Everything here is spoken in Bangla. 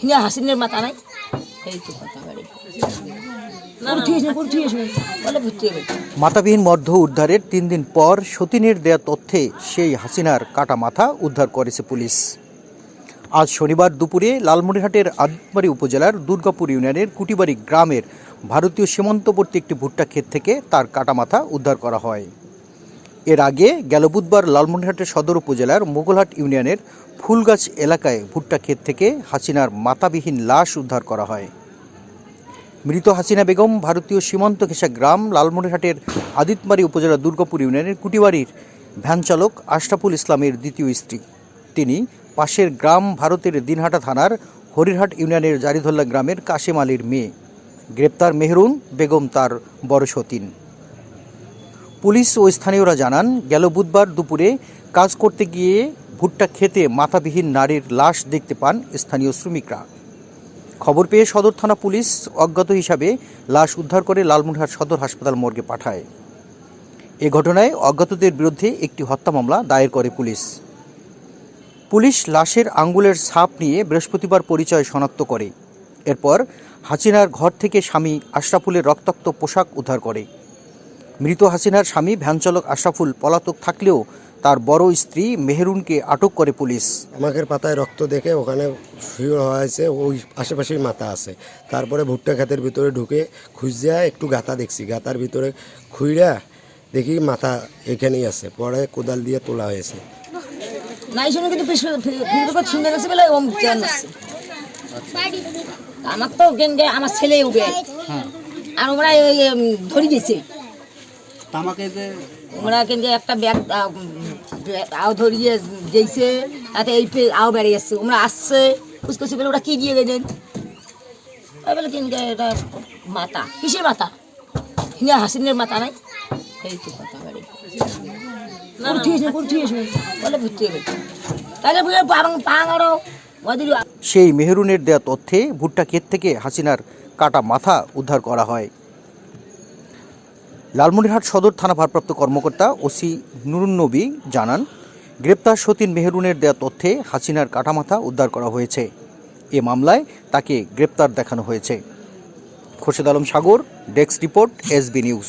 হিনা হাসিনের মাথা নাই? এই তো কথা বাড়ি। মাথাবিহীন মর্ধ উদ্ধারের তিন দিন পর সতীনের দেয়া তথ্যে সেই হাসিনার কাটা মাথা উদ্ধার করেছে পুলিশ। আজ শনিবার দুপুরে লালমনিরহাটের আদিতবাড়ি উপজেলার দুর্গাপুর ইউনিয়নের কুটিবাড়ি গ্রামের ভারতীয় সীমান্তবর্তী একটি ভুট্টা ক্ষেত থেকে তার কাটা মাথা উদ্ধার করা হয়। এর আগে গেল বুধবার লালমনিরহাটের সদর উপজেলার মোগলহাট ইউনিয়নের ফুলগাছ এলাকায় ভুট্টা ক্ষেত থেকে হাসিনার মাতাবিহীন লাশ উদ্ধার করা হয়। মৃত হাসিনা বেগম ভারতীয় সীমান্ত ঘেঁষা গ্রাম লালমনিরহাটের আদিতমারি উপজেলার দুর্গাপুর ইউনিয়নের কুটিবাড়ির ভ্যান চালক আশরাফুল ইসলামের দ্বিতীয় স্ত্রী। তিনি পাশের গ্রাম ভারতের দিনহাটা থানার হরিরহাট ইউনিয়নের জারিধল্লা গ্রামের কাশেম আলীর মেয়ে। গ্রেপ্তার মেহরুন বেগম তার বড় সতীন। পুলিশ ও স্থানীয়রা জানান, গেল বুধবার দুপুরে কাজ করতে গিয়ে ভুট্টা খেতে মাথাবিহীন নারীর লাশ দেখতে পান স্থানীয় শ্রমিকরা। খবর পেয়ে সদর থানা পুলিশ অজ্ঞাত হিসাবে লাশ উদ্ধার করে লালমনিরহাট সদর হাসপাতাল মর্গে পাঠায়। এ ঘটনায় অজ্ঞাতদের বিরুদ্ধে একটি হত্যা মামলা দায়ের করে পুলিশ। পুলিশ লাশের আঙ্গুলের ছাপ নিয়ে বৃহস্পতিবার পরিচয় শনাক্ত করে। এরপর হাসিনার ঘর থেকে স্বামী আশরাফুলের রক্তাক্ত পোশাক উদ্ধার করে। মৃত হাসিনার স্বামী ভ্যানচালক আশরাফুল পলাতক থাকলেও তার বড় স্ত্রী মেহরুনকে আটক করে পুলিশ। আমাকে পাতায় রক্ত দেখে ওখানে শুয়ে হয়েছে ওই আশেপাশেই মাথা আছে। তারপরে ভুট্টা খাতের ভিতরে ঢুকে খুঁজা একটু গাতা দেখছি। গাতার ভিতরে খুইরা দেখি মাথা এখানেই আছে পরে কোদাল দিয়ে তোলা হয়েছে। নাই শুনে কিন্তু শুনে গেছে বলে ওম আমার তো আমার ছেলে উঠে আর ওরা ধরে যে ওরা কিন্তু একটা ব্যাগ আও ধরিয়ে যেইছে তাতে এই আও বেড়ে যাচ্ছে ওরা আসছে কুচকুচি বলে ওরা কি দিয়ে গেছেন? তাই বলে কিন্তু এটা মাথা। কিসের মাথা? হিনা হাসিনের মাথা নাই? এই তো কথা বাড়ি। বলে বুঝতে হবে। তাহলে পাং পাং আরও সেই মেহরুনের দেয়া তথ্যে ভুট্টা ক্ষেত থেকে হাসিনার কাটা মাথা উদ্ধার করা হয়। লালমনিরহাট সদর থানা ভারপ্রাপ্ত কর্মকর্তা ওসি নুরুন নবী জানান, গ্রেপ্তার সতীন মেহরুনের দেয়া তথ্যে হাসিনার কাটামাথা উদ্ধার করা হয়েছে। এ মামলায় তাকে গ্রেপ্তার দেখানো হয়েছে। Khorshed Alam Sagar, desk report, SB news.